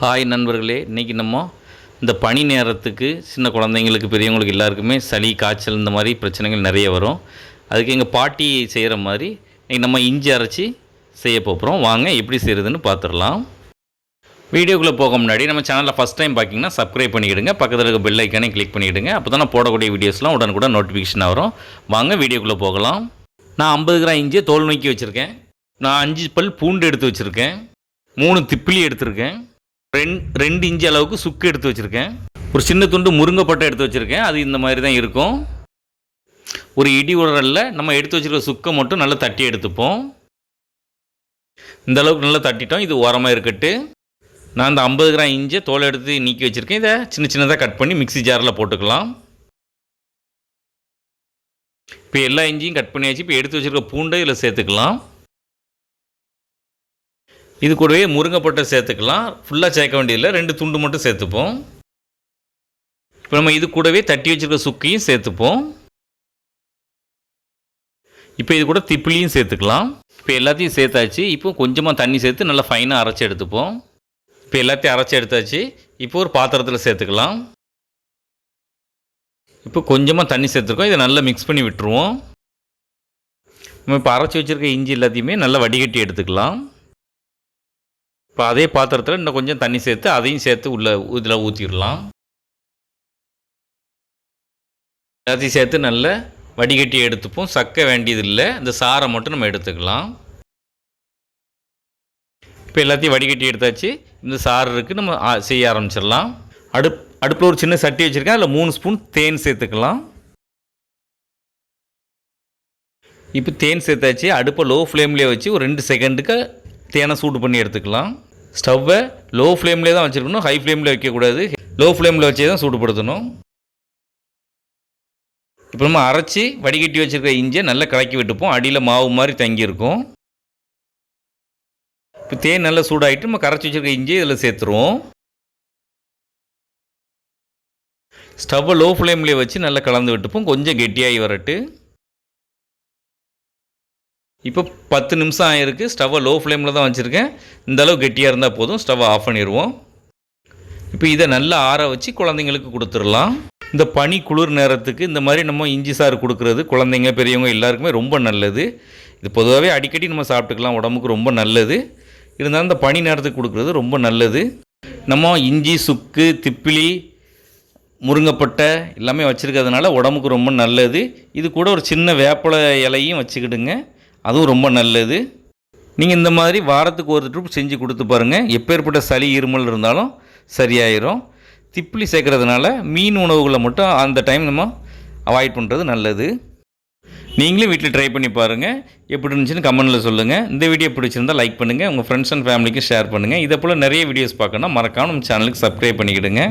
Hi நண்பர்களே இன்றைக்கி நம்ம இந்த பனி நேரத்துக்கு சின்ன குழந்தைங்களுக்கு பெரியவங்களுக்கு எல்லாருக்குமே சளி காய்ச்சல் இந்த மாதிரி பிரச்சனைகள் நிறைய வரும். அதுக்கு எங்கள் பாட்டி செய்கிற மாதிரி இன்றைக்கி நம்ம இஞ்சி அரைச்சி செய்ய போகிறோம் வாங்க எப்படி செய்கிறதுன்னு பார்த்துடலாம் வீடியோக்குள்ளே போக முன்னாடி நம்ம சேனலில் ஃபஸ்ட் டைம் பார்க்கிங்கன்னா சப்ஸ்கிரைப் பண்ணிக்கிடுங்க. பக்கத்தில் இருக்க பெல் ஐக்கானே கிளிக் பண்ணிவிடுங்க அப்போ தான் நான் போடக்கூடிய வீடியோஸ்லாம் உடனுக்குடன் நோட்டிஃபிகேஷன் வரும். வாங்க வீடியோக்குள்ளே போகலாம். நான் ஐம்பது கிராம் இஞ்சியை தோல் நோக்கி வச்சுருக்கேன். நான் அஞ்சு பல் பூண்டு எடுத்து வச்சுருக்கேன். மூணு திப்பிலி எடுத்திருக்கேன். ரெண்டு ரெண்டு இன்ச்சு அளவுக்கு சுக்கு எடுத்து வச்சுருக்கேன். ஒரு சின்ன துண்டு முருங்கைப்பட்டை எடுத்து வச்சுருக்கேன். அது இந்த மாதிரி தான் இருக்கும். ஒரு இடி உரலில் நம்ம எடுத்து வச்சுருக்க சுக்கை மட்டும் நல்லா தட்டி எடுத்துப்போம். இந்த அளவுக்கு நல்லா தட்டிட்டோம். இது உரமாக இருக்கட்டு. நான் இந்த ஐம்பது கிராம் இஞ்சை தோலை எடுத்து நீக்கி வச்சுருக்கேன். இதை சின்ன சின்னதாக கட் பண்ணி மிக்ஸி ஜாரில் போட்டுக்கலாம். இப்போ எல்லா இஞ்சியும் கட் பண்ணியாச்சு. இப்போ எடுத்து வச்சுருக்க பூண்டை இதில் சேர்த்துக்கலாம். இது கூடவே முருங்கைப்பட்டை சேர்த்துக்கலாம். ஃபுல்லாக சேர்க்க வேண்டியதில்லை. ரெண்டு துண்டு மட்டும் சேர்த்துப்போம். இப்போ நம்ம இது கூடவே தட்டி வச்சுருக்க சுக்கையும் சேர்த்துப்போம். இப்போ இது கூட திப்பிலியும் சேர்த்துக்கலாம். இப்போ எல்லாத்தையும் சேர்த்தாச்சு. இப்போ கொஞ்சமாக தண்ணி சேர்த்து நல்லா ஃபைனாக அரைச்சி எடுத்துப்போம். இப்போ எல்லாத்தையும் அரைச்சி எடுத்தாச்சு. இப்போ ஒரு பாத்திரத்தில் சேர்த்துக்கலாம். இப்போ கொஞ்சமாக தண்ணி சேர்த்துருக்கோம். இதை நல்லா மிக்ஸ் பண்ணி விட்டுருவோம். நம்ம இப்போ அரைச்சி வச்சுருக்க இஞ்சி எல்லாத்தையுமே நல்லா வடிகட்டி எடுத்துக்கலாம். இப்போ அதே பாத்திரத்தில் இன்னும் கொஞ்சம் தண்ணி சேர்த்து அதையும் சேர்த்து உள்ள இதில் ஊற்றிடலாம் எல்லாத்தையும் சேர்த்து நல்ல வடிகட்டி எடுத்துப்போம். சக்க வேண்டியதில்லை. இந்த சாரை மட்டும் நம்ம எடுத்துக்கலாம். இப்போ எல்லாத்தையும் வடிகட்டி எடுத்தாச்சு. இந்த சாறு இருக்குது நம்ம செய்ய ஆரம்பிச்சிடலாம். அடுப் அடுப்பில் ஒரு சின்ன சட்டி வச்சுருக்கேன். அதில் மூணு ஸ்பூன் தேன் சேர்த்துக்கலாம். இப்போ தேன் சேர்த்தாச்சு. அடுப்பை லோ ஃப்ளேம்லேயே வச்சு ஒரு ரெண்டு செகண்டுக்கு தேனை சூடு பண்ணி எடுத்துக்கலாம். ஸ்டவ்வை லோ ஃப்ளேம்லேயே தான் வச்சுருக்கணும் ஹை ஃப்ளேமில் வைக்கக்கூடாது. லோ ஃப்ளேமில் வச்சே தான் சூடுபடுத்தணும். இப்போ நம்ம அரைச்சி வடிகட்டி வச்சுருக்க இஞ்சியை நல்லா கலக்கி விட்டுப்போம். அடியில் மாவு மாதிரி தங்கியிருக்கும். இப்போ தேன் நல்லா சூடாகிட்டு நம்ம கரைச்சி வச்சுருக்க இஞ்சியை இதில் சேர்த்துருவோம். ஸ்டவ்வை லோ ஃப்ளேம்லேயே வச்சு நல்லா கலந்து விட்டுப்போம். கொஞ்சம் கெட்டியாகி வரட்டு. இப்போ பத்து நிமிஷம் ஆகிருக்கு ஸ்டவ்வை லோ ஃப்ளேமில் தான் வச்சுருக்கேன். இந்தளவு கெட்டியாக இருந்தால் போதும். ஸ்டவ்வை ஆஃப் பண்ணிடுவோம் இப்போ இதை நல்லா ஆற வச்சு குழந்தைங்களுக்கு கொடுத்துடலாம். இந்த பனி குளிர் நேரத்துக்கு இந்த மாதிரி நம்ம இஞ்சி சாறு கொடுக்குறது குழந்தைங்க பெரியவங்க எல்லாருக்குமே ரொம்ப நல்லது. இது பொதுவாகவே அடிக்கடி நம்ம சாப்பிட்டுக்கலாம். உடம்புக்கு ரொம்ப நல்லது. இருந்தாலும் இந்த பனி நேரத்துக்கு கொடுக்குறது ரொம்ப நல்லது. நம்ம இஞ்சி சுக்கு திப்பிலி முருங்கைப்பட்டை எல்லாமே வச்சுருக்கிறதுனால உடம்புக்கு ரொம்ப நல்லது. இது கூட ஒரு சின்ன வேப்பலை இலையும் வச்சுக்கிடுங்க. அதுவும் ரொம்ப நல்லது. நீங்கள் இந்த மாதிரி வாரத்துக்கு ஒரு ட்ரிப் செஞ்சு கொடுத்து பாருங்கள் எப்பேற்பட்ட சளி இருமல் இருந்தாலும் சரியாயிரும். திப்பிலி சேர்க்குறதுனால மீன் உணவுகளை மட்டும் அந்த டைம் நம்ம அவாய்ட் பண்ணுறது நல்லது. நீங்களும் வீட்டில் ட்ரை பண்ணி பாருங்கள் எப்படி இருந்துச்சுன்னு கமெண்ட்டில் சொல்லுங்கள் இந்த வீடியோ பிடிச்சிருந்தால் லைக் பண்ணுங்கள் உங்கள் ஃப்ரெண்ட்ஸ் அண்ட் ஃபேமிலிக்கு ஷேர் பண்ணுங்கள் இதை போல் நிறைய வீடியோஸ் பார்க்கணுன்னா மறக்காமல் நம்ம சேனலுக்கு சப்ஸ்கிரைப் பண்ணிக்கிடுங்க.